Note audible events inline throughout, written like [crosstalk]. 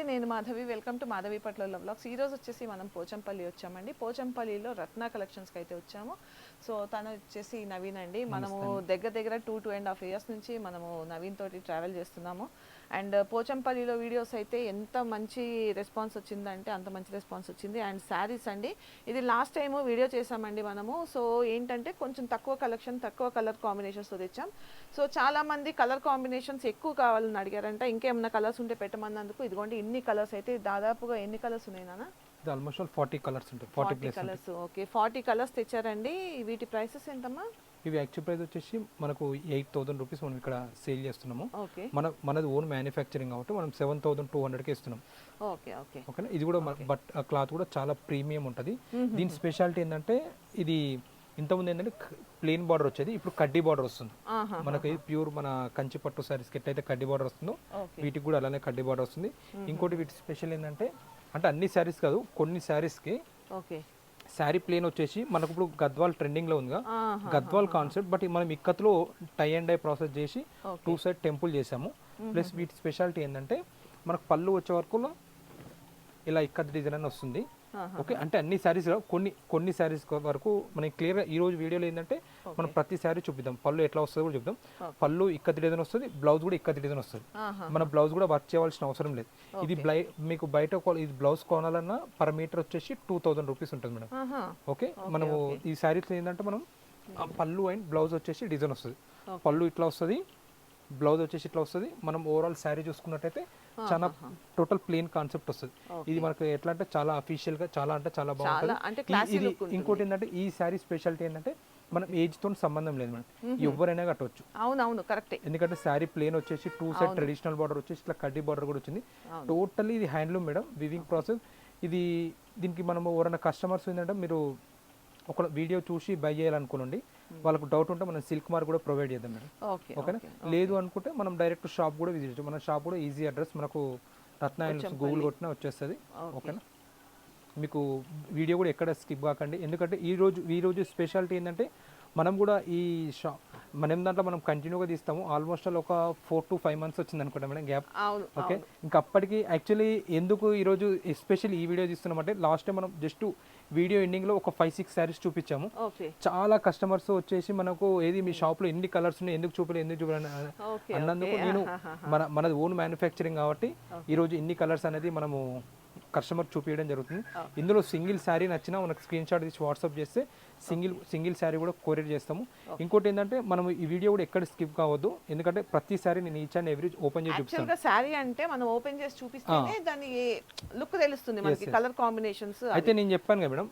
అండి. నేను Madhavi welcome to Madhavi పట్ల బ్లాగ్స్. ఈ రోజు వచ్చేసి మనం పోచంపల్లి వచ్చామండి. పోచంపల్లిలో రత్న కలెక్షన్స్కి అయితే వచ్చాము. సో తను వచ్చేసి నవీన్ అండి. మనము దగ్గర దగ్గర two two and half years నుంచి మనము నవీన్ తోటి ట్రావెల్ చేస్తున్నాము. అండ్ పోచంపల్లిలో వీడియోస్ అయితే ఎంత మంచి రెస్పాన్స్ వచ్చిందంటే అంత మంచి రెస్పాన్స్ వచ్చింది. అండ్ శారీస్ అండి ఇది లాస్ట్ టైం వీడియో చేసామండి మనము. సో ఏంటంటే కొంచెం తక్కువ కలెక్షన్ తక్కువ కలర్ కాంబినేషన్స్తో తెచ్చాం. సో చాలా మంది కలర్ కాంబినేషన్స్ ఎక్కువ కావాలని అడిగారంట. ఇంకేమైనా కలర్స్ ఉంటే పెట్టమన్నందుకు. ఇదిగోండి ఇన్ని కలర్స్ అయితే దాదాపుగా ఎన్ని కలర్స్ ఉన్నాయి నాన్న? ఆల్మోస్ట్ ఆల్ ఫార్టీ కలర్స్ ఉంటాయి. Forty colours okay forty colours తెచ్చారండి. వీటి ప్రైసెస్ ఎంతమ్మా ఇవి యాక్చువల్ ప్రైస్ వచ్చేసి మనకు ఎయిట్ థౌసండ్ రూపీస్ మనం ఇక్కడ సేల్ చేస్తున్నాము. మన మనది ఓన్ మ్యానుఫ్యాక్చరింగ్ కాబట్టి మనం సెవెన్ థౌసండ్ టూ హండ్రెడ్కి ఇస్తున్నాం. Okay okay. ఓకేనా? ఇది కూడా బట్ క్లాత్ కూడా చాలా ప్రీమియం ఉంటుంది. దీని స్పెషాలిటీ ఏంటంటే ఇది ఇంతకుముందు ఏంటంటే ప్లెయిన్ బార్డర్ వచ్చేది ఇప్పుడు కడ్డీ బార్డర్ వస్తుంది. మనకి ప్యూర్ మన కంచి పట్టు సారీస్కి ఎట్లయితే కడ్డీ బార్డర్ వస్తుందో వీటికి కూడా అలానే కడ్డీ బార్డర్ వస్తుంది. ఇంకోటి వీటి స్పెషల్ ఏంటంటే అంటే అన్ని శారీస్ కాదు కొన్ని శారీస్కి ఓకే. శారీ ప్లేన్ వచ్చేసి మనకు ఇప్పుడు గద్వాల్ ట్రెండింగ్లో ఉందిగా. ఆహా గద్వాల్ కాన్సెప్ట్ బట్ మనం ఇక్కత్లో టై అండ్ డై ప్రాసెస్ చేసి టూ సైడ్ టెంపుల్ చేసాము. ప్లస్ వీటి స్పెషాలిటీ ఏంటంటే మనకు పళ్ళు వచ్చే వరకు ఇలా ఇక్కత్ డిజైన్ అని వస్తుంది. ఓకే అంటే అన్ని శారీస్ కొన్ని కొన్ని శారీస్ వరకు మనకి క్లియర్గా ఈ రోజు వీడియోలో ఏంటంటే మనం ప్రతి శారీ చూపిద్దాం. పళ్ళు ఎట్లా వస్తుందో కూడా చూద్దాం పళ్ళు ఇక్కత్ డిజైన్ వస్తుంది బ్లౌజ్ కూడా ఇక్కత్ డిజైన్ వస్తుంది. మన బ్లౌజ్ కూడా వర్క్ చేయవలసిన అవసరం లేదు. ఇది బ్లై మీకు బయట ఇది బ్లౌజ్ కొనాలన్నా పర్ మీటర్ వచ్చేసి టూ థౌసండ్ రూపీస్ ఉంటుంది మేడం. ఓకే మనము ఈ శారీస్ ఏంటంటే మనం పళ్ళు అండ్ బ్లౌజ్ వచ్చేసి డిజైన్ వస్తుంది. పళ్ళు ఇట్లా వస్తుంది బ్లౌజ్ వచ్చేసి ఇట్లా వస్తుంది. మనం ఓవరాల్ శారీ చూసుకున్నట్టయితే చాలా టోటల్ ప్లేన్ కాన్సెప్ట్ వస్తుంది. ఇది మనకు ఎట్లా అంటే చాలా అఫీషియల్గా చాలా అంటే చాలా బాగుంటుంది. ఇది. ఇంకోటి ఏంటంటే ఈ శారీ స్పెషాలిటీ ఏంటంటే మనం ఏజ్తో సంబంధం లేదు మేడం ఎవరైనా కట్టవచ్చు అవునవును కరెక్టే. ఎందుకంటే శారీ ప్లేన్ వచ్చేసి టూ సైడ్ ట్రెడిషనల్ బార్డర్ వచ్చేసి ఇట్లా కడ్డీ బార్డర్ కూడా వచ్చింది. టోటల్లీ ఇది హ్యాండ్లూమ్ మేడం వివింగ్ ప్రాసెస్ ఇది దీనికి మనం ఎవరైనా కస్టమర్స్ ఏంటంటే మీరు ఒక వీడియో చూసి బై చేయాలనుకోనండి వాళ్ళకు డౌట్ ఉంటే మనం సిల్క్ మార్ కూడా ప్రొవైడ్ చేద్దాం మేడం. ఓకే ఓకేనా లేదు అనుకుంటే మనం డైరెక్ట్ షాప్ కూడా విజిట్ చేయొచ్చు మన షాప్ కూడా ఈజీ అడ్రస్ మనకు రత్న గూగుల్ కొట్టినా వచ్చేస్తుంది. ఓకేనా మీకు వీడియో కూడా ఎక్కడ స్కిప్ కాకండి. ఎందుకంటే ఈ రోజు ఈ రోజు స్పెషాలిటీ ఏంటంటే మనం కూడా ఈ షా మనం దాంట్లో మనం కంటిన్యూగా తీస్తాము. ఆల్మోస్ట్ ఆల్ ఒక ఫోర్ టు ఫైవ్ మంత్స్ వచ్చింది అనుకుంటా మేడం గ్యాప్ ఓకే ఇంకా అప్పటికి యాక్చువల్లీ ఎందుకు ఈరోజు ఎస్పెషల్ ఈ వీడియో తీస్తున్నామంటే లాస్ట్ టైం మనం జస్ట్ వీడియో ఎండింగ్లో ఒక ఫైవ్ సిక్స్ శారీస్ చూపించాము. చాలా కస్టమర్స్ వచ్చేసి మనకు ఏది మీ షాప్లో ఎన్ని కలర్స్ ఉన్నాయి ఎందుకు చూపలేదు ఎందుకు చూపలేదు అన్నందుకు నేను మన మనది ఓన్ మ్యానుఫ్యాక్చరింగ్ కాబట్టి ఈరోజు ఇన్ని కలర్స్ అనేది మనము కస్టమర్ చూపించడం జరుగుతుంది. ఇందులో సింగిల్ శారీ నచ్చినా మనకు స్క్రీన్ షాట్ తీసి వాట్సాప్ చేస్తే సింగిల్ సింగిల్ శారీ కూడా కొరియర్ చేస్తాము. ఇంకోటి ఏంటంటే మనం ఈ వీడియో కూడా ఎక్కడ స్కిప్ కావద్దు. ఎందుకంటే ప్రతి శారీ నేను ఈచ్ అండ్ ఎవ్రీ ఓపెన్ చేసి చూపిస్తాను. గా శారీ అంటే మనం ఓపెన్ చేసి చూపిస్తేనే దాని లుక్ తెలుస్తుంది మనకి కలర్ కాంబినేషన్స్ అయితే నేను చెప్పాను కదా మేడం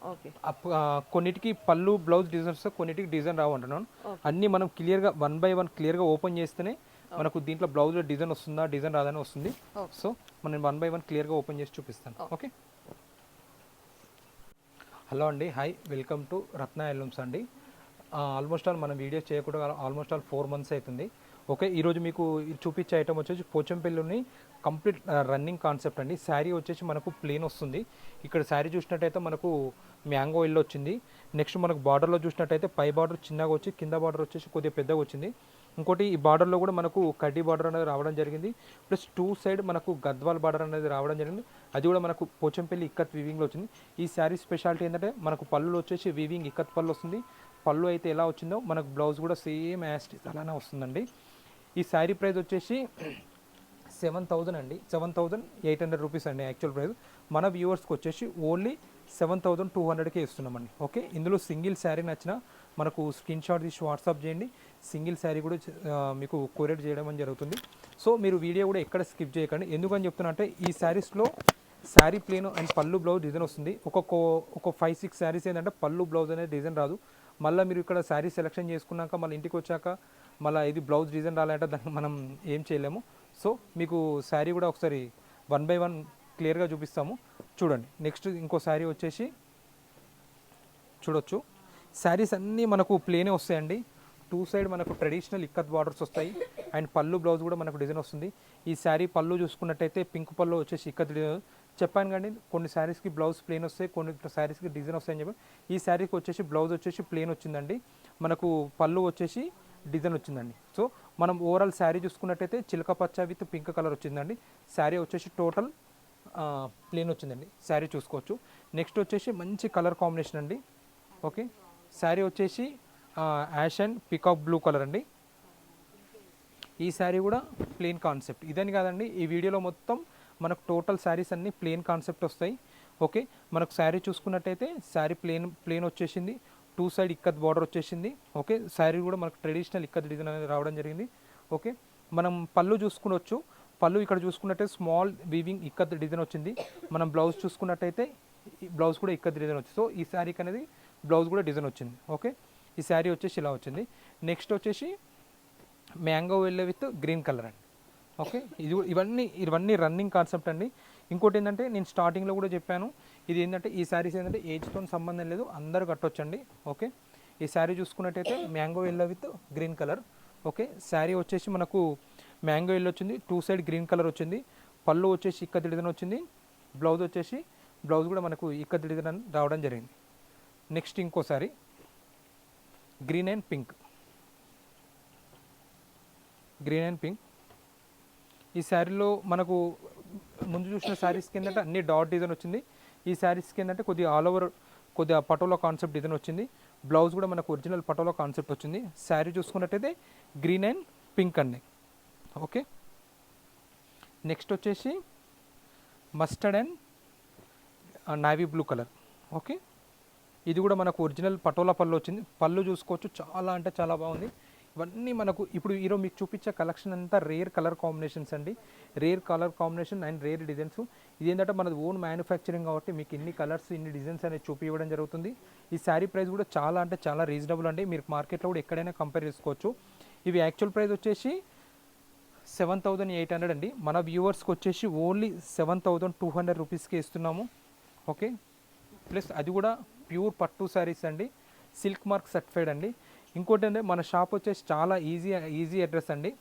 కొన్నిటికి పళ్ళు బ్లౌజ్ డిజైన్స్ కొన్నిటికి డిజైన్ రావు అంటున్నాను అన్ని మనం క్లియర్గా వన్ బై వన్ క్లియర్గా ఓపెన్ చేస్తేనే మనకు దీంట్లో బ్లౌజ్లో డిజైన్ వస్తుందా డిజైన్ రాదని వస్తుంది. సో మనం వన్ బై వన్ క్లియర్గా ఓపెన్ చేసి చూపిస్తాను. ఓకే? హలో అండి హాయ్. వెల్కమ్ టు రత్న ఎల్యూమ్స్ అండి. ఆల్మోస్ట్ ఆల్ మనం వీడియోస్ చేయకుండా ఆల్మోస్ట్ ఆల్ ఫోర్ మంత్స్ అవుతుంది ఓకే ఈరోజు మీకు చూపించే ఐటమ్ వచ్చేసి పోచంపల్లిని కంప్లీట్ రన్నింగ్ కాన్సెప్ట్ అండి. శారీ వచ్చేసి మనకు ప్లేన్ వస్తుంది. ఇక్కడ శారీ చూసినట్టయితే మనకు మ్యాంగో ఇల్లు వచ్చింది. నెక్స్ట్ మనకు బార్డర్లో చూసినట్టయితే పై బార్డర్ చిన్నగా వచ్చి కింద బార్డర్ వచ్చేసి కొద్దిగా పెద్దగా వచ్చింది. ఇంకోటి ఈ బార్డర్లో కూడా మనకు కడ్డీ బార్డర్ అనేది రావడం జరిగింది. ప్లస్ టూ సైడ్ మనకు గద్వాల్ బార్డర్ అనేది రావడం జరిగింది. అది కూడా మనకు పోచంపల్లి ఇక్కత్ వీవింగ్లో వచ్చింది. ఈ శారీ స్పెషాలిటీ ఏంటంటే మనకు పళ్ళు వచ్చేసి వీవింగ్ ఇక్కత్ పళ్ళు వస్తుంది. పళ్ళు అయితే ఎలా వచ్చిందో మనకు బ్లౌజ్ కూడా సేమ్ యాస్టిస్ అలానే వస్తుందండి. ఈ శారీ ప్రైస్ వచ్చేసి సెవెన్ థౌజండ్ అండి. Seven thousand eight hundred rupees అండి యాక్చువల్ ప్రైస్. మన వ్యూవర్స్కి వచ్చేసి ఓన్లీ సెవెన్ థౌజండ్ టూ హండ్రెడ్కే ఇస్తున్నామండి. ఓకే? ఇందులో సింగిల్ శారీ నచ్చిన మనకు స్క్రీన్ షాట్ తీసి వాట్సాప్ చేయండి. సింగిల్ శారీ కూడా మీకు కొరియర్ చేయడం అని జరుగుతుంది. సో మీరు వీడియో కూడా ఎక్కడ స్కిప్ చేయకండి. ఎందుకని చెప్తున్నా అంటే ఈ శారీస్లో శారీ ప్లేన్ అండ్ పళ్ళు బ్లౌజ్ డిజైన్ వస్తుంది. ఒక్కొక్క ఒక ఫైవ్ సిక్స్ శారీస్ ఏంటంటే పళ్ళు బ్లౌజ్ అనేది డిజైన్ రాదు. మళ్ళీ మీరు ఇక్కడ శారీ సెలెక్షన్ చేసుకున్నాక మళ్ళీ ఇంటికి వచ్చాక మళ్ళీ ఇది బ్లౌజ్ డిజైన్ రాలంటే దానికి [laughs] మనం ఏం చేయలేము. సో మీకు శారీ కూడా ఒకసారి వన్ బై వన్ క్లియర్గా చూపిస్తాము. చూడండి. నెక్స్ట్ ఇంకో శారీ వచ్చేసి చూడొచ్చు. శారీస్ అన్నీ మనకు ప్లేనే వస్తాయండి. టూ సైడ్ మనకు ట్రెడిషనల్ ఇక్కత్ బార్డర్స్ వస్తాయి. అండ్ పళ్ళు బ్లౌజ్ కూడా మనకు డిజైన్ వస్తుంది. ఈ శారీ పళ్ళు చూసుకున్నట్టయితే పింక్ పళ్ళు వచ్చేసి ఇక్కత్ డిజైన్. చెప్పాను కానీ కొన్ని శారీస్కి బ్లౌజ్ ప్లేన్ వస్తాయి కొన్ని శారీస్కి డిజైన్ వస్తాయని చెప్పి. ఈ శారీకి వచ్చేసి బ్లౌజ్ వచ్చేసి ప్లేన్ వచ్చిందండి. మనకు పళ్ళు వచ్చేసి డిజైన్ వచ్చిందండి. సో మనం ఓవరాల్ శారీ చూసుకున్నట్టయితే చిలక పచ్చ విత్ పింక్ కలర్ వచ్చిందండి. శారీ వచ్చేసి టోటల్ ప్లేన్ వచ్చిందండి. శారీ చూసుకోవచ్చు. నెక్స్ట్ వచ్చేసి మంచి కలర్ కాంబినేషన్ అండి. ఓకే? శారీ వచ్చేసి ash and peacock blue colour అండి. ఈ శారీ కూడా ప్లేన్ కాన్సెప్ట్. ఇదని కాదండి ఈ వీడియోలో మొత్తం మనకు టోటల్ శారీస్ అన్ని ప్లెయిన్ కాన్సెప్ట్ వస్తాయి. ఓకే మనకు శారీ చూసుకున్నట్టయితే శారీ ప్లేన్ ప్లేన్ వచ్చేసింది. టూ సైడ్ ఇక్కత్ బార్డర్ వచ్చేసింది. ఓకే శారీ కూడా మనకు ట్రెడిషనల్ ఇక్కత్ డిజైన్ అనేది రావడం జరిగింది. ఓకే మనం పళ్ళు చూసుకునొచ్చు. పళ్ళు ఇక్కడ చూసుకున్నట్టయితే స్మాల్ వీవింగ్ ఇక్కత్ డిజైన్ వచ్చింది. మనం బ్లౌజ్ చూసుకున్నట్టయితే ఈ బ్లౌజ్ కూడా ఇక్కత్ డిజైన్ వచ్చింది. సో ఈ శారీకి అనేది బ్లౌజ్ కూడా డిజైన్ వచ్చింది. ఓకే ఈ శారీ వచ్చేసి ఇలా వచ్చింది. నెక్స్ట్ వచ్చేసి mango yellow with green colour అండి. ఓకే? ఇది ఇవన్నీ ఇవన్నీ రన్నింగ్ కాన్సెప్ట్ అండి. ఇంకోటి ఏంటంటే నేను స్టార్టింగ్లో కూడా చెప్పాను. ఇది ఏంటంటే ఈ శారీస్ ఏంటంటే ఏజ్తో సంబంధం లేదు. అందరూ కట్టొచ్చండి. ఓకే? ఈ శారీ చూసుకున్నట్టయితే mango yellow with green colour. Okay? Sari వచ్చేసి మనకు మ్యాంగో ఎల్లో వచ్చింది. టూ సైడ్ గ్రీన్ కలర్ వచ్చింది. పళ్ళు వచ్చేసి ఇక్క డిజైన్ వచ్చింది. బ్లౌజ్ వచ్చేసి బ్లౌజ్ కూడా మనకు ఇక్క డిజైన్ రావడం జరిగింది. నెక్స్ట్ ఇంకో sari. Green and pink green and pink ఈ శారీలో మనకు ముందు చూసిన శారీస్ కింద అన్ని డాట్ డిజైన్ వచ్చింది. ఈ శారీస్ కింద కొద్దిగా ఆల్ ఓవర్ కొద్దిగా పటోలా కాన్సెప్ట్ డిజైన్ వచ్చింది. బ్లౌజ్ కూడా మనకు ఒరిజినల్ పటోలా కాన్సెప్ట్ వచ్చింది. శారీ చూసుకున్నట్టయితే గ్రీన్ అండ్ పింక్ అండి ఓకే నెక్స్ట్ వచ్చేసి mustard and navy blue colour okay ఇది కూడా మనకు ఒరిజినల్ పటోలా పళ్ళు వచ్చింది. పళ్ళు చూసుకోవచ్చు. చాలా అంటే చాలా బాగుంది. ఇవన్నీ మనకు ఇప్పుడు ఈరోజు మీకు చూపించే కలెక్షన్ అంతా రేర్ కలర్ కాంబినేషన్స్ అండి. Rare colour combination and rare designs. ఇది ఏంటంటే మనది ఓన్ మ్యానుఫ్యాక్చరింగ్ కాబట్టి మీకు ఇన్ని కలర్స్ ఇన్ని డిజైన్స్ అనేది చూపించడం జరుగుతుంది. ఈ శారీ ప్రైస్ కూడా చాలా అంటే చాలా రీజనబుల్ అండి. మీరు మార్కెట్లో కూడా ఎక్కడైనా కంపేర్ చేసుకోవచ్చు. ఇవి యాక్చువల్ ప్రైస్ వచ్చేసి సెవెన్ థౌజండ్ ఎయిట్ హండ్రెడ్ అండి. మన వ్యూవర్స్కి వచ్చేసి only seven thousand two hundred రూపీస్కి ఇస్తున్నాము. ఓకే? ప్లస్ అది కూడా ప్యూర్ పట్టు శారీస్ అండి. సిల్క్ మార్క్ సర్టిఫైడ్ అండి. ఇంకోటి అంటే మన షాప్ వచ్చేసి చాలా ఈజీ ఈజీ అడ్రస్ అండి.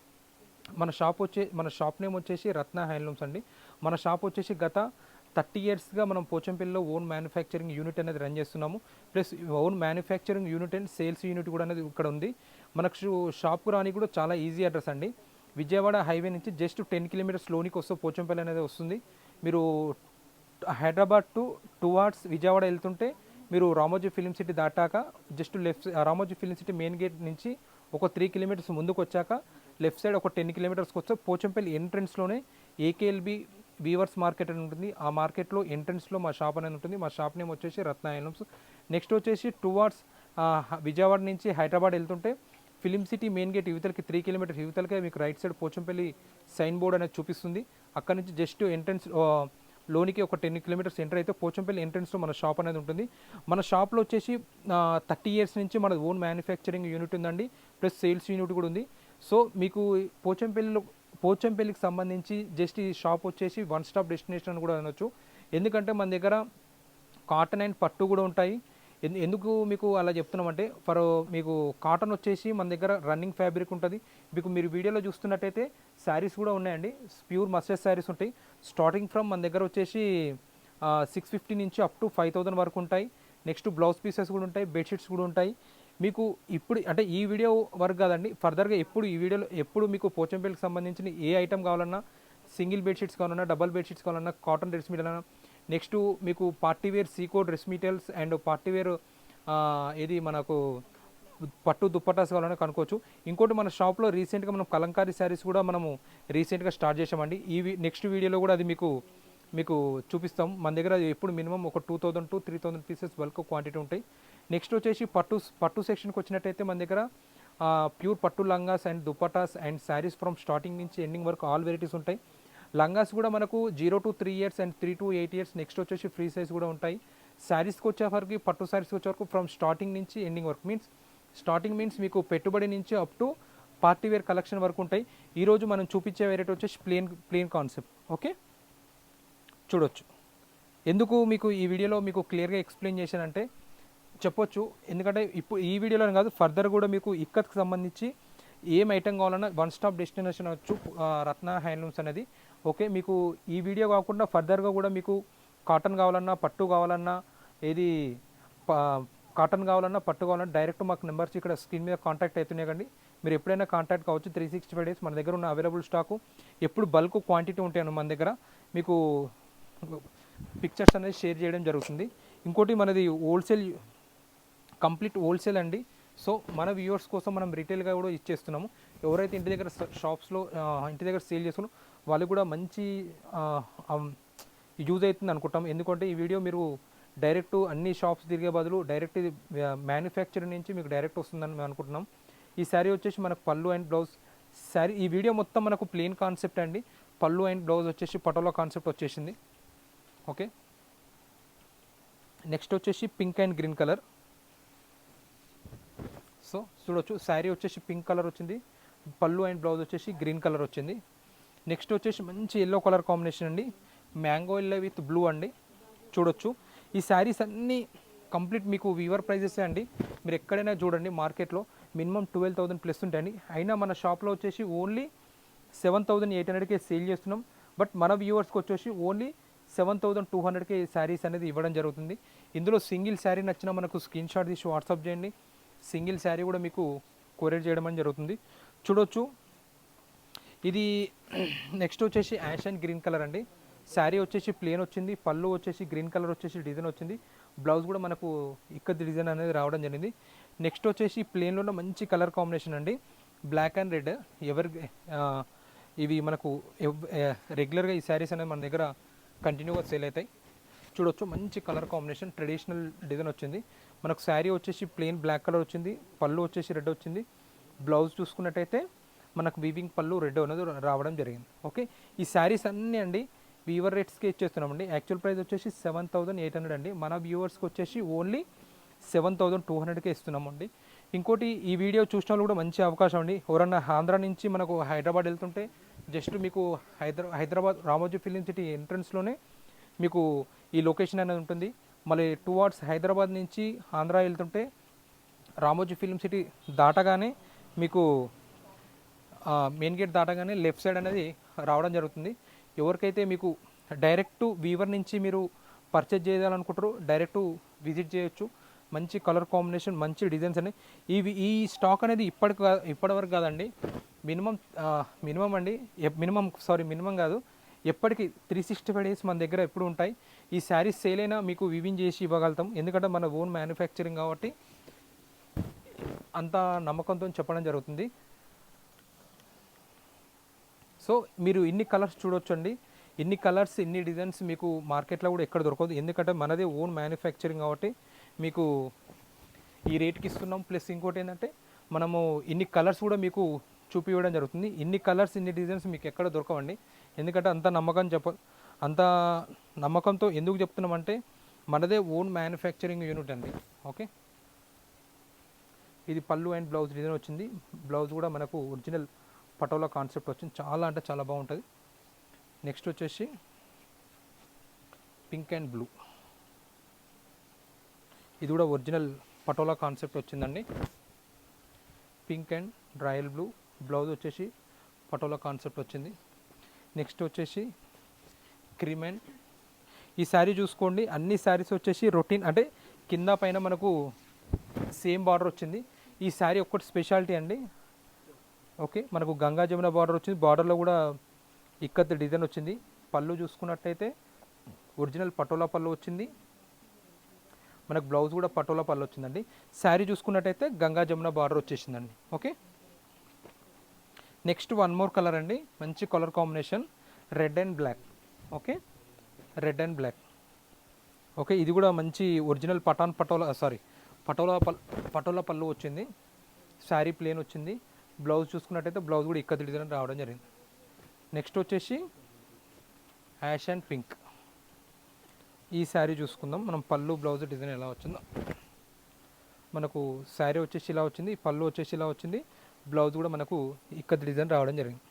మన షాప్ వచ్చే మన షాప్ నేమ్ వచ్చేసి రత్న హ్యాండ్లూమ్స్ అండి. మన షాప్ వచ్చేసి గత థర్టీ ఇయర్స్గా మనం పోచంపల్లిలో ఓన్ మ్యానుఫ్యాక్చరింగ్ యూనిట్ అనేది రన్ చేస్తున్నాము. Plus own manufacturing unit and sales unit కూడా అనేది ఇక్కడ ఉంది. మనకు షాప్కు రాని కూడా చాలా ఈజీ అడ్రస్ అండి. విజయవాడ హైవే నుంచి జస్ట్ టెన్ కిలోమీటర్స్ లోనికి వస్తే పోచంపల్లి అనేది వస్తుంది. మీరు Hyderabad to two hours Vijayawada వెళ్తుంటే మీరు రామోజీ ఫిలిం సిటీ దాటాక just left Ramoji Film City main gate నుంచి ఒక త్రీ కిలోమీటర్స్ ముందుకు వచ్చాక లెఫ్ట్ సైడ్ ఒక టెన్ కిలోమీటర్స్కి వస్తే Pochampally ఎంట్రన్స్లోనే A K L B weavers market అని ఉంటుంది. ఆ మార్కెట్లో ఎంట్రన్స్లో మా షాప్ అనేది ఉంటుంది. మా షాప్ నేమ్ వచ్చేసి రత్న నెక్స్ట్ వచ్చేసి టూ అవర్స్ విజయవాడ నుంచి హైదరాబాద్ వెళ్తుంటే ఫిలిం సిటీ మెయిన్ గేట్ యువతలకి త్రీ కిలోమీటర్స్ యువతలకే మీకు right side Pochampally sign board అనేది చూపిస్తుంది. అక్కడ నుంచి జస్ట్ ఎంట్రన్స్ లోనికి ఒక టెన్ కిలోమీటర్స్ ఎంటర్ అయితే పోచంపల్లి ఎంట్రన్స్లో మన షాప్ అనేది ఉంటుంది. మన షాప్లో వచ్చేసి థర్టీ ఇయర్స్ నుంచి మన ఓన్ మ్యానుఫ్యాక్చరింగ్ యూనిట్ ఉందండి. ప్లస్ సేల్స్ యూనిట్ కూడా ఉంది. సో మీకు పోచంపల్లిలో పోచంపల్లికి సంబంధించి జస్ట్ ఈ షాప్ వచ్చేసి వన్ స్టాప్ డెస్టినేషన్ అని కూడా అనొచ్చు. ఎందుకంటే మన దగ్గర కాటన్ అండ్ పట్టు కూడా ఉంటాయి. ఎందుకు మీకు అలా చెప్తున్నామంటే ఫర్ మీకు కాటన్ వచ్చేసి మన దగ్గర రన్నింగ్ ఫ్యాబ్రిక్ ఉంటుంది. మీకు మీరు వీడియోలో చూస్తున్నట్టయితే శారీస్ కూడా ఉన్నాయండి. ప్యూర్ మస్టర్డ్ శారీస్ ఉంటాయి. స్టార్టింగ్ ఫ్రమ్ మన దగ్గర వచ్చేసి సిక్స్ ఫిఫ్టీ నుంచి అప్ టు ఫైవ్ థౌసండ్ వరకు ఉంటాయి. నెక్స్ట్ బ్లౌజ్ పీసెస్ కూడా ఉంటాయి బెడ్షీట్స్ కూడా ఉంటాయి. మీకు ఇప్పుడు అంటే ఈ వీడియో వరకు కాదండి ఫర్దర్గా ఎప్పుడు ఈ వీడియోలో ఎప్పుడు మీకు పోచంపల్లికి సంబంధించిన ఏ ఐటమ్ కావాలన్నా సింగిల్ బెడ్షీట్స్ కావాలన్నా డబల్ బెడ్షీట్స్ కావాలన్నా కాటన్ డ్రెస్ మెటీరియల్ నెక్స్ట్ మీకు party wear Seeko dress materials and party wear ఇది మనకు పట్టు దుప్పటాస్ కావాలని కనుక్కోవచ్చు. ఇంకోటి మన షాప్లో రీసెంట్గా మనం కలంకారీ శారీస్ కూడా మనము రీసెంట్గా స్టార్ట్ చేసామండి ఈ నెక్స్ట్ వీడియోలో కూడా అది మీకు మీకు చూపిస్తాం. మన దగ్గర ఎప్పుడు మినిమం ఒక two thousand to three thousand pieces bulk quantity ఉంటాయి. నెక్స్ట్ వచ్చేసి పట్టు పట్టు సెక్షన్కి వచ్చినట్టయితే మన దగ్గర ప్యూర్ పట్టు langas and dupattas and saris from starting నుంచి ఎండింగ్ వరకు ఆల్ వెరైటీస్ ఉంటాయి. లంగాస్ కూడా మనకు zero to three years and three to eight years next వచ్చేసి ఫ్రీ సైజ్ కూడా ఉంటాయి. శారీస్కి వచ్చేవరకు పట్టు శారీస్కి వచ్చే వరకు ఫ్రమ్ స్టార్టింగ్ నుంచి ఎండింగ్ వరకు మీన్స్ స్టార్టింగ్ మీన్స్ మీకు పెట్టుబడి నుంచి up to party wear collection వరకు ఉంటాయి. ఈరోజు మనం చూపించే వెరైటీ వచ్చేసి ప్లేన్ ప్లేన్ కాన్సెప్ట్ ఓకే చూడొచ్చు. ఎందుకు మీకు ఈ వీడియోలో మీకు క్లియర్గా ఎక్స్ప్లెయిన్ చేశానంటే చెప్పొచ్చు. ఎందుకంటే ఇప్పుడు ఈ వీడియోలో కాదు ఫర్దర్ కూడా మీకు ఇక్కత్కి సంబంధించి ఏం ఐటమ్ కావాలన్నా వన్ స్టాప్ డెస్టినేషన్ వచ్చు రత్న హ్యాండ్లూమ్స్ అనేది. ఓకే మీకు ఈ వీడియో కాకుండా ఫర్దర్గా కూడా మీకు కాటన్ కావాలన్నా పట్టు కావాలన్నా ఏది కాటన్ కావాలన్నా పట్టు కావాలన్నా డైరెక్ట్ మాకు నెంబర్స్ ఇక్కడ స్క్రీన్ మీద కాంటాక్ట్ అవుతున్నాయి కండి మీరు ఎప్పుడైనా కాంటాక్ట్ కావచ్చు త్రీ సిక్స్టీ ఫైవ్ డేస్ మన దగ్గర ఉన్న అవైలబుల్ స్టాకు ఎప్పుడు బల్క్ క్వాంటిటీ ఉంటాయి మన దగ్గర. మీకు పిక్చర్స్ అనేది షేర్ చేయడం జరుగుతుంది. ఇంకోటి మనది హోల్సేల్ కంప్లీట్ హోల్సేల్ అండి. సో మన వ్యూవర్స్ కోసం మనం రిటైల్గా కూడా ఇచ్చేస్తున్నాము. ఎవరైతే ఇంటి దగ్గర షాప్స్లో ఇంటి దగ్గర సేల్ చేస్తున్నారో వాళ్ళు కూడా మంచి యూజ్ అవుతుంది అనుకుంటాం. ఎందుకంటే ఈ వీడియో మీరు డైరెక్ట్ అన్ని షాప్స్ తిరిగే బదులు డైరెక్ట్ మ్యానుఫ్యాక్చర్ మ్యానుఫ్యాక్చరింగ్ నుంచి మీకు డైరెక్ట్ వస్తుందని మేము అనుకుంటున్నాం. ఈ శారీ వచ్చేసి మనకు పళ్ళు అండ్ బ్లౌజ్ శారీ ఈ వీడియో మొత్తం మనకు ప్లెయిన్ కాన్సెప్ట్ అండి. పళ్ళు అండ్ బ్లౌజ్ వచ్చేసి పటోలా కాన్సెప్ట్ వచ్చేసింది. ఓకే నెక్స్ట్ వచ్చేసి pink and green colour so చూడొచ్చు. శారీ వచ్చేసి పింక్ కలర్ వచ్చింది. పళ్ళు అండ్ బ్లౌజ్ వచ్చేసి గ్రీన్ కలర్ వచ్చింది. నెక్స్ట్ వచ్చేసి మంచి ఎల్లో కలర్ కాంబినేషన్ అండి. మ్యాంగో ఎల్లో విత్ బ్లూ అండి. చూడొచ్చు. ఈ శారీస్ అన్నీ కంప్లీట్ మీకు వీవర్ ప్రైజెస్ అండి. మీరు ఎక్కడైనా చూడండి మార్కెట్లో. మినిమం ట్వెల్వ్ థౌసండ్ ప్లస్ ఉంటాయండి అయినా మన షాప్లో వచ్చేసి ఓన్లీ సెవెన్ థౌసండ్ ఎయిట్ హండ్రెడ్కే సేల్ చేస్తున్నాం. బట్ మన వ్యూవర్స్కి వచ్చేసి ఓన్లీ సెవెన్ థౌసండ్ టూ హండ్రెడ్కే శారీస్ అనేది ఇవ్వడం జరుగుతుంది. ఇందులో సింగిల్ శారీ నచ్చిన మనకు స్క్రీన్ షాట్ తీసి వాట్సాప్ చేయండి. సింగిల్ శారీ కూడా మీకు కొరియర్ చేయడం అని జరుగుతుంది. చూడొచ్చు. ఇది నెక్స్ట్ వచ్చేసి యాష్ అండ్ గ్రీన్ కలర్ అండి. శారీ వచ్చేసి ప్లేన్ వచ్చింది. పళ్ళు వచ్చేసి గ్రీన్ కలర్ వచ్చేసి డిజైన్ వచ్చింది. బ్లౌజ్ కూడా మనకు ఇక్కడ డిజైన్ అనేది రావడం జరిగింది. నెక్స్ట్ వచ్చేసి ప్లేన్లో మంచి కలర్ కాంబినేషన్ అండి. Black and red. ఎవరి ఇవి మనకు రెగ్యులర్గా ఈ శారీస్ అనేది మన దగ్గర కంటిన్యూగా సేల్ అవుతాయి. చూడొచ్చు. మంచి కలర్ కాంబినేషన్ ట్రెడిషనల్ డిజైన్ వచ్చింది. మనకు శారీ వచ్చేసి ప్లెయిన్ బ్లాక్ కలర్ వచ్చింది పళ్ళు వచ్చేసి రెడ్ వచ్చింది. బ్లౌజ్ చూసుకున్నట్టయితే మనకు వీవింగ్ పళ్ళు రెడ్ అనేది రావడం జరిగింది. ఓకే ఈ శారీస్ అన్నీ అండి వీవర్ రేట్స్కి ఇచ్చేస్తున్నామండి. యాక్చువల్ ప్రైస్ వచ్చేసి సెవెన్ థౌసండ్ ఎయిట్ హండ్రెడ్ అండి. మన వ్యూవర్స్కి వచ్చేసి ఓన్లీ సెవెన్ థౌసండ్ టూ హండ్రెడ్కే ఇస్తున్నామండి. ఇంకోటి ఈ వీడియో చూసిన వాళ్ళు కూడా మంచి అవకాశం అండి. ఎవరన్నా ఆంధ్ర నుంచి మనకు హైదరాబాద్ వెళ్తుంటే జస్ట్ మీకు హైదరా హైదరాబాద్ రామోజీ ఫిలిం సిటీ ఎంట్రన్స్లోనే మీకు ఈ లొకేషన్ అనేది ఉంటుంది. మళ్ళీ టూ అవర్స్ హైదరాబాద్ నుంచి ఆంధ్ర వెళ్తుంటే రామోజీ ఫిలిం సిటీ దాటగానే మీకు మెయిన్ గేట్ దాటగానే లెఫ్ట్ సైడ్ అనేది రావడం జరుగుతుంది. ఎవరికైతే మీకు డైరెక్ట్ వీవర్ నుంచి మీరు పర్చేజ్ చేయాలనుకుంటారో డైరెక్ట్ విజిట్ చేయొచ్చు. మంచి కలర్ కాంబినేషన్ మంచి డిజైన్స్ అనేవి ఇవి ఈ స్టాక్ అనేది ఇప్పటికి ఇప్పటివరకు కాదండి. మినిమం మినిమం అండి. మినిమం సారీ మినిమం కాదు. ఎప్పటికీ త్రీ సిక్స్టీ ఫైవ్ డేస్ మన దగ్గర ఎప్పుడు ఉంటాయి. ఈ శారీస్ సేల్ అయినా మీకు వివింగ్ చేసి ఇవ్వగలుగుతాం. ఎందుకంటే మన ఓన్ మ్యానుఫ్యాక్చరింగ్ కాబట్టి అంత నమ్మకంతో చెప్పడం జరుగుతుంది. సో మీరు ఇన్ని కలర్స్ చూడొచ్చండి. ఇన్ని కలర్స్ ఇన్ని డిజైన్స్ మీకు మార్కెట్లో కూడా ఎక్కడ దొరకదు. ఎందుకంటే మనదే ఓన్ మ్యానుఫ్యాక్చరింగ్ కాబట్టి మీకు ఈ రేట్కి ఇస్తున్నాం. ప్లస్ ఇంకోటి ఏంటంటే మనము ఇన్ని కలర్స్ కూడా మీకు చూపివ్వడం జరుగుతుంది. ఇన్ని కలర్స్ ఇన్ని డిజైన్స్ మీకు ఎక్కడ దొరకవండి. ఎందుకంటే అంత నమ్మకం చెప్ప అంత నమ్మకంతో ఎందుకు చెప్తున్నామంటే మనదే ఓన్ మ్యానుఫ్యాక్చరింగ్ యూనిట్ అండి ఓకే? ఇది పళ్ళు అండ్ బ్లౌజ్ డిజైన్ వచ్చింది. బ్లౌజ్ కూడా మనకు ఒరిజినల్ పటోలా కాన్సెప్ట్ వచ్చింది. చాలా అంటే చాలా బాగుంటుంది. నెక్స్ట్ వచ్చేసి పింక్ అండ్ బ్లూ ఇది కూడా ఒరిజినల్ పటోలా కాన్సెప్ట్ వచ్చిందండి. Pink and royal blue blouse వచ్చేసి పటోలా కాన్సెప్ట్ వచ్చింది. నెక్స్ట్ వచ్చేసి క్రిమెన్ ఈ శారీ చూసుకోండి అన్ని శారీస్ వచ్చేసి రొటీన్ అంటే కింద పైన మనకు సేమ్ బార్డర్ వచ్చింది. ఈ శారీ ఒక్కటి స్పెషాలిటీ అండి. ఓకే మనకు గంగా జమున బార్డర్ వచ్చింది. బార్డర్లో కూడా ఇక్కత్ డిజైన్ వచ్చింది. పళ్ళు చూసుకున్నట్టయితే ఒరిజినల్ పటోలా పళ్ళు వచ్చింది. మనకు బ్లౌజ్ కూడా పటోలా పళ్ళు వచ్చిందండి. శారీ చూసుకున్నట్టయితే గంగా జమున బార్డర్ వచ్చేసిందండి. Okay next one more colour అండి. మంచి colour combination. Red and black okay red and black okay ఇది కూడా మంచి ఒరిజినల్ పటాన్ పటోలా సారీ పటోలా పల్ పటోలా పళ్ళు వచ్చింది. శారీ ప్లేన్ వచ్చింది. బ్లౌజ్ చూసుకున్నట్టయితే బ్లౌజ్ కూడా ఇక్కడ డిజైన్ రావడం జరిగింది. నెక్స్ట్ వచ్చేసి యాష్ అండ్ పింక్ ఈ శారీ చూసుకుందాం. మనం పళ్ళు బ్లౌజ్ డిజైన్ ఎలా వచ్చిందో. మనకు శారీ వచ్చేసి ఇలా వచ్చింది. పళ్ళు వచ్చేసి ఇలా వచ్చింది. బ్లౌజ్ కూడా మనకు ఇక్కడ డిజైన్ రావడం జరిగింది.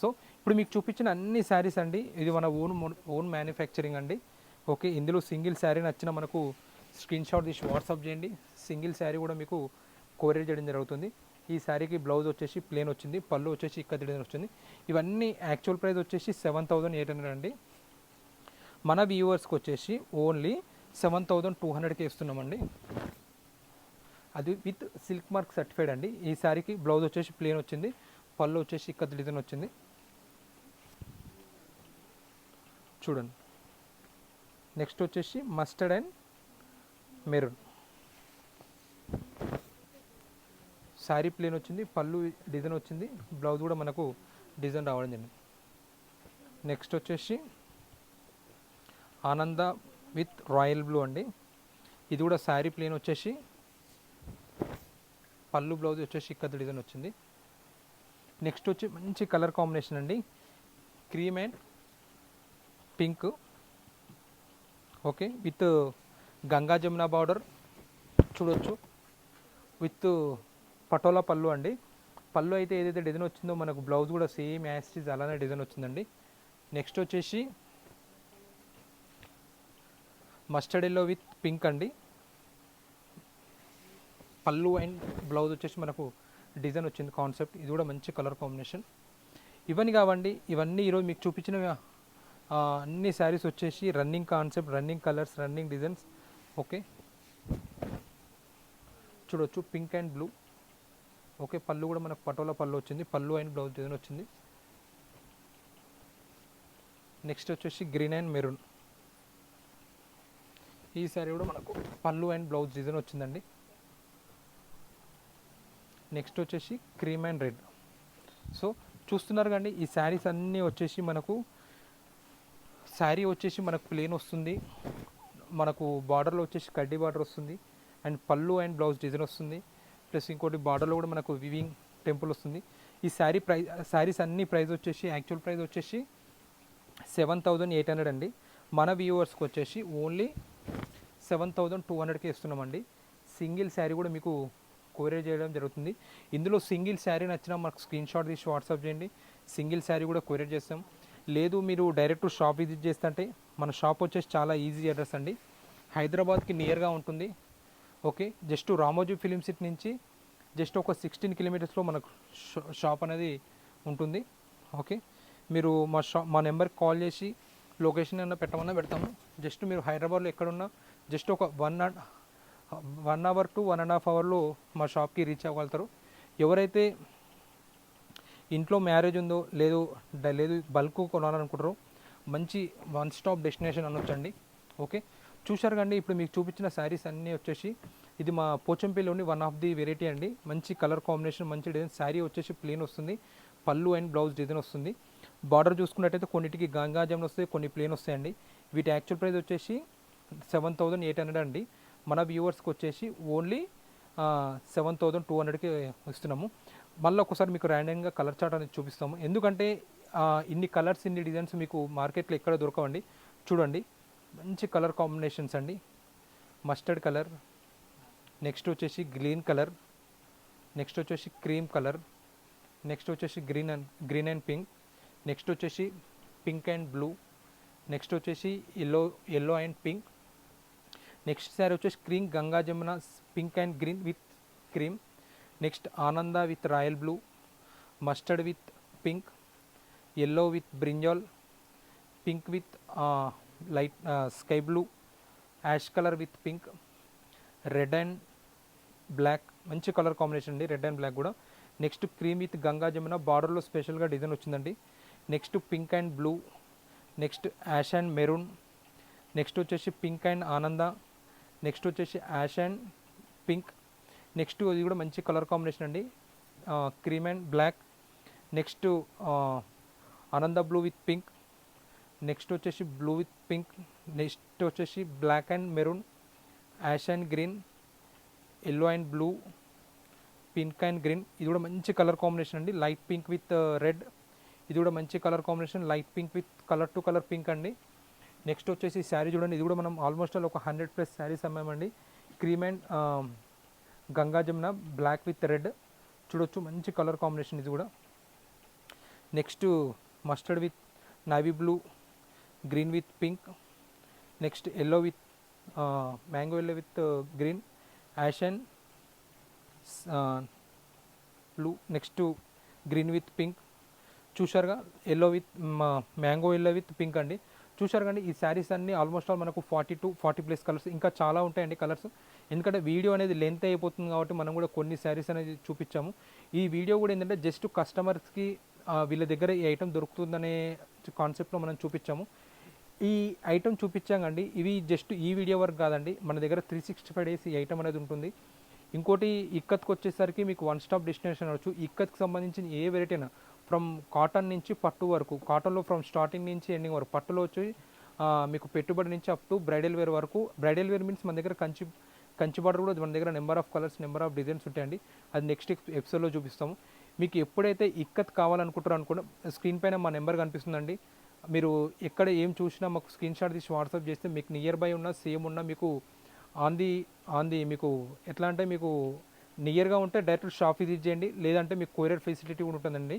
సో ఇప్పుడు మీకు చూపించిన అన్ని శారీస్ అండి ఇది మన ఓన్ ఓన్ మ్యానుఫ్యాక్చరింగ్ అండి. ఓకే ఇందులో సింగిల్ శారీ నచ్చిన మనకు స్క్రీన్ షాట్ తీసి వాట్సాప్ చేయండి. సింగిల్ శారీ కూడా మీకు కొరియర్ చేయడం జరుగుతుంది. ఈ శారీకి బ్లౌజ్ వచ్చేసి ప్లేన్ వచ్చింది పళ్ళు వచ్చేసి ఇక్కడ డిజైన్ వచ్చింది. ఇవన్నీ యాక్చువల్ ప్రైస్ వచ్చేసి సెవెన్ థౌజండ్ ఎయిట్ హండ్రెడ్ అండి. మన వ్యూవర్స్కి వచ్చేసి ఓన్లీ సెవెన్ థౌజండ్ టూ హండ్రెడ్కి ఇస్తున్నామండి. అది విత్ సిల్క్ మార్క్ సర్టిఫైడ్ అండి. ఈ శారీకి బ్లౌజ్ వచ్చేసి ప్లేన్ వచ్చింది. పళ్ళు వచ్చేసి ఇక్కత డిజైన్ వచ్చింది. చూడండి. నెక్స్ట్ వచ్చేసి mustard and maroon. Sari plain వచ్చింది. పళ్ళు డిజైన్ వచ్చింది. బ్లౌజ్ కూడా మనకు డిజైన్ రావడం జరిగింది. నెక్స్ట్ వచ్చేసి ఆనంద విత్ రాయల్ బ్లూ అండి. ఇది కూడా శారీ ప్లేన్ వచ్చేసి పళ్ళు బ్లౌజ్ వచ్చేసి ఇక్కత డిజైన్ వచ్చింది. నెక్స్ట్ వచ్చి మంచి కలర్ కాంబినేషన్ అండి. Cream and pink. Okay with Ganga Jamuna border చూడొచ్చు. విత్ పటోలా పళ్ళు అండి. పళ్ళు అయితే ఏదైతే డిజైన్ వచ్చిందో మనకు బ్లౌజ్ కూడా సేమ్ యాస్టిజ్ అలానే డిజైన్ వచ్చిందండి. నెక్స్ట్ వచ్చేసి మస్టర్డ్ ఎల్లో విత్ పింక్ అండి. పళ్ళు అండ్ బ్లౌజ్ వచ్చేసి మనకు డిజైన్ వచ్చింది కాన్సెప్ట్. ఇది కూడా మంచి కలర్ కాంబినేషన్. ఇవన్నీ కావండి. ఇవన్నీ ఈరోజు మీకు చూపించిన అన్ని శారీస్ వచ్చేసి running concept running colours running designs. Okay. చూడొచ్చు పింక్ అండ్ బ్లూ. ఓకే పళ్ళు కూడా మనకు పటోలా పళ్ళు వచ్చింది. పళ్ళు అండ్ బ్లౌజ్ డిజైన్ వచ్చింది. నెక్స్ట్ వచ్చేసి గ్రీన్ అండ్ మెరూన్. ఈ శారీ కూడా మనకు పళ్ళు అండ్ బ్లౌజ్ డిజైన్ వచ్చిందండి. నెక్స్ట్ వచ్చేసి క్రీమ్ అండ్ రెడ్. సో చూస్తున్నారు కండి ఈ శారీస్ అన్నీ వచ్చేసి మనకు శారీ వచ్చేసి మనకు ప్లేన్ వస్తుంది. మనకు బార్డర్లో వచ్చేసి కడ్డీ బార్డర్ వస్తుంది. అండ్ పళ్ళు అండ్ బ్లౌజ్ డిజైన్ వస్తుంది. ప్లస్ ఇంకోటి బార్డర్లో కూడా మనకు వివింగ్ టెంపుల్ వస్తుంది. ఈ శారీ ప్రైస్ శారీస్ అన్ని ప్రైస్ వచ్చేసి యాక్చువల్ ప్రైస్ వచ్చేసి సెవెన్ థౌజండ్ ఎయిట్ హండ్రెడ్ అండి. మన వ్యూవర్స్కి వచ్చేసి ఓన్లీ సెవెన్ థౌజండ్ టూ హండ్రెడ్కి ఇస్తున్నామండి. సింగిల్ శారీ కూడా మీకు కొరియర్ చేయడం జరుగుతుంది. ఇందులో సింగిల్ శారీ నచ్చినా మాకు స్క్రీన్ షాట్ తీసి వాట్సాప్ చేయండి. సింగిల్ శారీ కూడా కొరియర్ చేస్తాం. లేదు మీరు డైరెక్ట్ షాప్ విజిట్ చేస్తుంటే మన షాప్ వచ్చేసి చాలా ఈజీ అడ్రస్ అండి. హైదరాబాద్కి నియర్గా ఉంటుంది. Okay just Ramoji film city నుంచి జస్ట్ ఒక సిక్స్టీన్ కిలోమీటర్స్లో మనకు షా- షాప్ అనేది ఉంటుంది. ఓకే మీరు మా షాప్ మా నెంబర్కి కాల్ చేసి లొకేషన్ అన్న పెట్టమన్నా పెడతాము. జస్ట్ మీరు హైదరాబాద్లో ఎక్కడున్నా జస్ట్ ఒక one and one hour to one and half అవర్లో మా షాప్కి రీచ్ అవ్వగలుగుతారు. ఎవరైతే ఇంట్లో మ్యారేజ్ ఉందో లేదు డ- లేదు బల్క్ కొనాలనుకుంటారో మంచి వన్ స్టాప్ డెస్టినేషన్ అనొచ్చండి. ఓకే? చూశారు కండి ఇప్పుడు మీకు చూపించిన శారీస్ అన్నీ వచ్చేసి ఇది మా పోచంపల్లిలోని వన్ ఆఫ్ ది వెరైటీ అండి. మంచి కలర్ కాంబినేషన్ మంచి డిజైన్ శారీ వచ్చేసి ప్లెయిన్ వస్తుంది. పళ్ళు అండ్ బ్లౌజ్ డిజైన్ వస్తుంది. బార్డర్ చూసుకున్నట్టయితే కొన్నిటికి గంగా వస్తాయి కొన్ని ప్లెయిన్ వస్తాయండి. వీటి యాక్చువల్ ప్రైస్ వచ్చేసి సెవెన్ థౌజండ్ ఎయిట్ హండ్రెడ్ అండి. మన వ్యూవర్స్కి వచ్చేసి ఓన్లీ సెవెన్ థౌజండ్ టూ హండ్రెడ్కి ఇస్తున్నాము. మళ్ళీ ఒకసారి మీకు ర్యాండమ్గా కలర్ చార్ట్ అనేది చూపిస్తాము. ఎందుకంటే ఇన్ని కలర్స్ ఇన్ని డిజైన్స్ మీకు మార్కెట్లో ఎక్కడ దొరకవండి. చూడండి మంచి కలర్ కాంబినేషన్స్ అండి. మస్టర్డ్ కలర్ నెక్స్ట్ వచ్చేసి గ్రీన్ కలర్ నెక్స్ట్ వచ్చేసి క్రీమ్ కలర్ నెక్స్ట్ వచ్చేసి green and green and pink next వచ్చేసి పింక్ అండ్ బ్లూ నెక్స్ట్ వచ్చేసి yellow yellow and pink next sari వచ్చేసి cream Ganga Jamuna pink and green with cream next ఆనంద with royal blue mustard with pink yellow with brinjal pink with light sky blue ash colour with pink red and black మంచి colour combination అండి red and black కూడా. Next cream with Ganga Jamuna బార్డర్లో స్పెషల్గా design వచ్చిందండి. Next pink and blue next ash and maroon next వచ్చేసి pink and ఆనంద next వచ్చేసి ash and pink. Next ఇది కూడా మంచి కలర్ కాంబినేషన్ అండి. Cream and black. నెక్స్ట్ ఆనంద బ్లూ విత్ పింక్. నెక్స్ట్ వచ్చేసి బ్లూ విత్ పింక్. నెక్స్ట్ వచ్చేసి black and maroon. Ash and green. Yellow and blue. Pink and green. ఇది కూడా మంచి కలర్ కాంబినేషన్ అండి. Light pink with red. ఇది కూడా మంచి colour combination. Light pink with colour to colour pink అండి. Next వచ్చేసి శారీ చూడండి ఇది కూడా మనం ఆల్మోస్ట్ ఆల్ ఒక hundred plus saris అమ్మామండి. Cream and Ganga Jamuna black with red. చూడొచ్చు మంచి కలర్ కాంబినేషన్ ఇది కూడా. Next mustard with navy blue green with pink. Next yellow with mango yellow with green. Ash and blue. Next green with pink. చూశారుగా yellow with mango yellow with pink అండి. చూశారు కండి ఈ శారీస్ అన్ని ఆల్మోస్ట్ ఆల్ మనకు forty to forty plus colours ఇంకా చాలా ఉంటాయండి కలర్స్ ఎందుకంటే వీడియో అనేది లెంత్ అయిపోతుంది కాబట్టి మనం కూడా కొన్ని శారీస్ అనేది చూపించాము. ఈ వీడియో కూడా ఏంటంటే జస్ట్ కస్టమర్స్కి వీళ్ళ దగ్గర ఈ ఐటమ్ దొరుకుతుందనే కాన్సెప్ట్లో మనం చూపించాము. ఈ ఐటెం చూపించామండి. ఇవి జస్ట్ ఈ వీడియో వరకు కాదండి. మన దగ్గర త్రీ సిక్స్టీ ఫైవ్ డేస్ ఈ ఐటెం అనేది ఉంటుంది. ఇంకోటి ఇక్కత్కి వచ్చేసరికి మీకు వన్ స్టాప్ డెస్టినేషన్ అవ్వచ్చు ఇక్కత్కి సంబంధించిన ఏ వెరైటీ అయినా ఫ్రమ్ కాటన్ నుంచి పట్టు వరకు కాటన్లో ఫ్రమ్ స్టార్టింగ్ నుంచి ఎండింగ్ వరకు పట్టులో వచ్చి మీకు పెట్టుబడి నుంచి అప్ టు బ్రైడల్ వేర్ వరకు బ్రైడల్ వేర్ మీన్స్ మన దగ్గర కంచి కంచి బార్డర్ కూడా మన దగ్గర number of colours number of designs ఉంటాయండి. అది నెక్స్ట్ ఎపిసోడ్లో చూపిస్తాము. మీకు ఎప్పుడైతే ఇక్కత్ కావాలనుకుంటారో అనుకున్న స్క్రీన్ పైన మా నెంబర్ కనిపిస్తుందండి. మీరు ఎక్కడ ఏం చూసినా మాకు స్క్రీన్ షాట్ తీసి వాట్సాప్ చేస్తే మీకు నియర్ బై ఉన్న సేమ్ ఉన్న మీకు ఆన్ ది ఆన్ ది మీకు ఎట్లా అంటే మీకు నియర్గా ఉంటే డైరెక్ట్ షాప్ విజిట్ చేయండి. లేదంటే మీకు కొరియర్ ఫెసిలిటీ కూడా ఉంటుందండి.